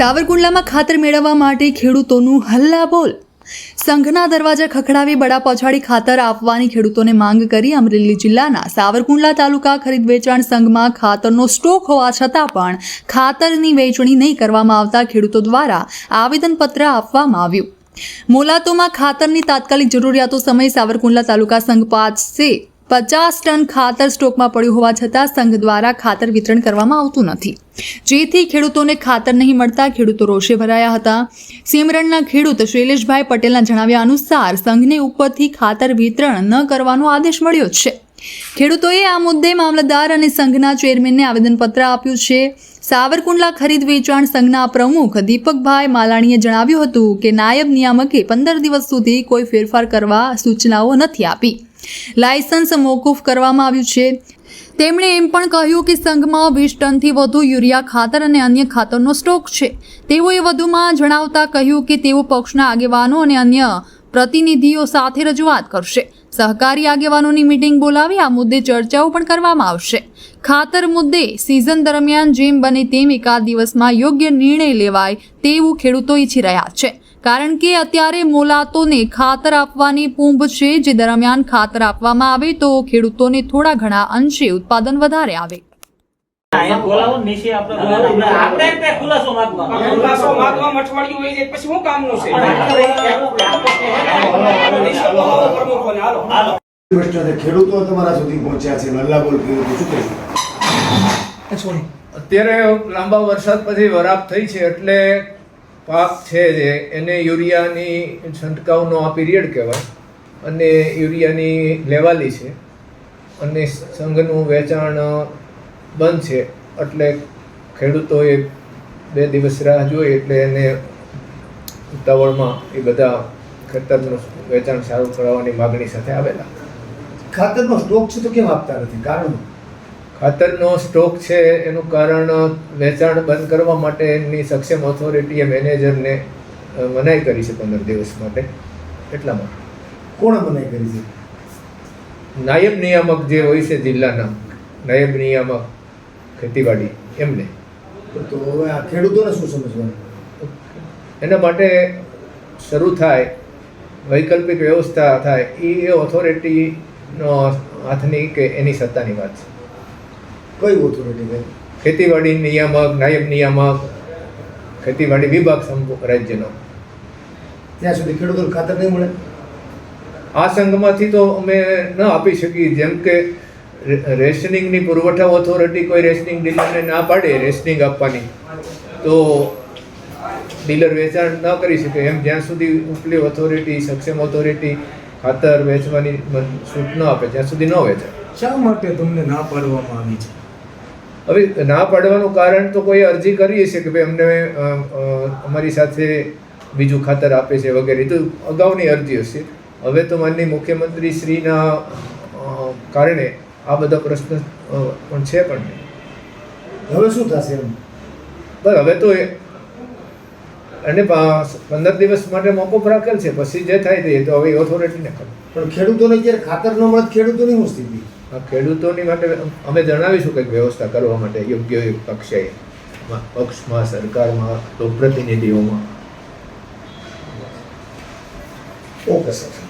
સાવરકુંડલામાં ખાતર મેળવવા માટે ખેડૂતોનું હલ્લા બોલ. સંઘના દરવાજા ખખડાવી બડા પછાડી ખાતર આપવાની ખેડૂતોને માંગ કરી અમરેલી જિલ્લાના સાવરકુંડલા તાલુકા ખરીદ વેચાણ સંઘમાં ખાતરનો સ્ટોક હોવા છતાં પણ ખાતરની વેચણી નહીં કરવામાં આવતા ખેડૂતો દ્વારા આવેદનપત્ર આપવામાં આવ્યું. મોલાતોમાં ખાતરની તાત્કાલિક જરૂરિયાતો સમયે સાવરકુંડલા તાલુકા સંઘ પાસે પચાસ ટન ખાતર સ્ટોકમાં પડ્યું હોવા છતાં સંઘ દ્વારા ખાતર વિતરણ કરવામાં આવતું નથી. જેથી ખેડૂતોને ખાતર નહીં મળતા ખેડૂતો રોષે ભરાયા હતા. સિમરણના ખેડૂત શૈલેષભાઈ પટેલના જણાવ્યા અનુસાર સંઘને ઉપરથી ખાતર વિતરણ ન કરવાનો આદેશ મળ્યો છે. ખેડૂતોએ આ મુદ્દે મામલતદાર અને સંઘના ચેરમેનને આવેદનપત્ર આપ્યું છે. સાવરકુંડલા ખરીદ વેચાણ સંઘના પ્રમુખ દીપકભાઈ માલાણીએ જણાવ્યું હતું કે નાયબ નિયામકે પંદર દિવસ સુધી કોઈ ફેરફાર કરવા સૂચનાઓ નથી આપી. લાયસન્સ મોકૂફ કરવામાં આવ્યું છે. તેમણે એમ પણ કહ્યું કે સંઘમાં વીસ ટનથી વધુ યુરિયા ખાતર અને અન્ય ખાતરનો સ્ટોક છે. તેઓએ વધુમાં જણાવતા કહ્યું કે તેઓ પક્ષના આગેવાનો અને અન્ય પ્રતિનિધિઓ સાથે રજૂઆત કરશે. સહકારી આગેવાનોની મિટિંગ બોલાવી આ મુદ્દે ચર્ચાઓ પણ કરવામાં આવશે. ખાતર મુદ્દે સિઝન દરમિયાન જેમ બને તેમ એકાદ દિવસમાં યોગ્ય નિર્ણય લેવાય તેવું ખેડૂતો ઈચ્છી રહ્યા છે. કારણ કે અત્યારે મોલાતોને ખાતર આપવાની પૂંભ છે જે દરમિયાન ખાતર આપવામાં આવે તો ખેડૂતોને થોડા ઘણા અંશે ઉત્પાદન વધારે આવે ખેડૂતો તમારા સુધી પહોંચ્યા છે નલ્લાબોલ ખેડૂતો શું કહેશું અત્યારે લાંબા વરસાદ પછી વરાપ થઈ છે એટલે પાક છે જે, એને યુરિયાની છંટકાવનો આ પીરિયડ કહેવાય. અને યુરિયાની લેવાલી છે. અને સંઘનું વેચાણ બંધ છે. એટલે ખેડૂતોએ બે દિવસ રાહ જોઈ એટલે એને ઉતાવળમાં એ બધા ખેતરનું વેચાણ સારું કરાવવાની માગણી સાથે આવેલા. ખાતરનો સ્ટોક છે તો કેમ આપતા નથી? કારણ? ખાતરનો સ્ટોક છે એનું કારણ વેચાણ બંધ કરવા માટે એમની સક્ષમ ઓથોરિટીએ મેનેજરને મનાઈ કરી છે પંદર દિવસ માટે. એટલા માટે. કોણે મનાઈ કરી છે? નાયબ નિયામક જે હોય છે જિલ્લાના નાયબ નિયામક ખેતીવાડી એમને. તો હવે આ ખેડૂતોને શું સમજવાનું? એના માટે શરૂ થાય વૈકલ્પિક વ્યવસ્થા થાય એ એ ઓથોરિટીનો હાથની કે એની સત્તાની વાત છે. કઈ ઓથોરિટી ભાઈ ખેતીવાડી નિયામક નાયબ નિયામક ખેતીવાડી વિભાગ રાજ્યનો. ત્યાં સુધી ખેડૂતોને ખાતર નહીં મળે? આ સંઘમાંથી તો અમે ન આપી શકીએ. જેમ કે રેશનિંગની પુરવઠા ઓથોરિટી કોઈ રેશનિંગ ડીલરને ના પાડે રેશનિંગ આપવાની. તો ડીલર વેચાણ ન કરી શકે. એમ જ્યાં સુધી ઉપલી ઓથોરિટી સક્ષમ ઓથોરિટી ખાતર વેચવાની છૂટ ન આપે જ્યાં સુધી ન વેચાય. શા માટે તમને ના પાડવામાં આવી છે? હવે ના પાડવાનું કારણ તો કોઈ અરજી કરી હશે કે ભાઈ અમને અમારી સાથે બીજું ખાતર આપે છે વગેરે તો અગાઉની અરજી હશે. હવે તો માનની મુખ્યમંત્રી શ્રીના કારણે આ બધા પ્રશ્ન પણ છે પણ હવે શું થશે એમ? બસ હવે તો અને પંદર દિવસ માટે મોકો રાખેલ છે પછી જે થાય તે તો હવે ઓથોરિટીને ખબર. પણ ખેડૂતોને જ્યારે ખાતર ન મળે ખેડૂતોની શું સ્થિતિ? ખેડૂતોની માટે અમે જણાવીશું કંઈક વ્યવસ્થા કરવા માટે યોગ્ય કક્ષાએ પક્ષમાં, સરકારમાં લોકપ્રતિનિધિઓમાં ઓકે, સર.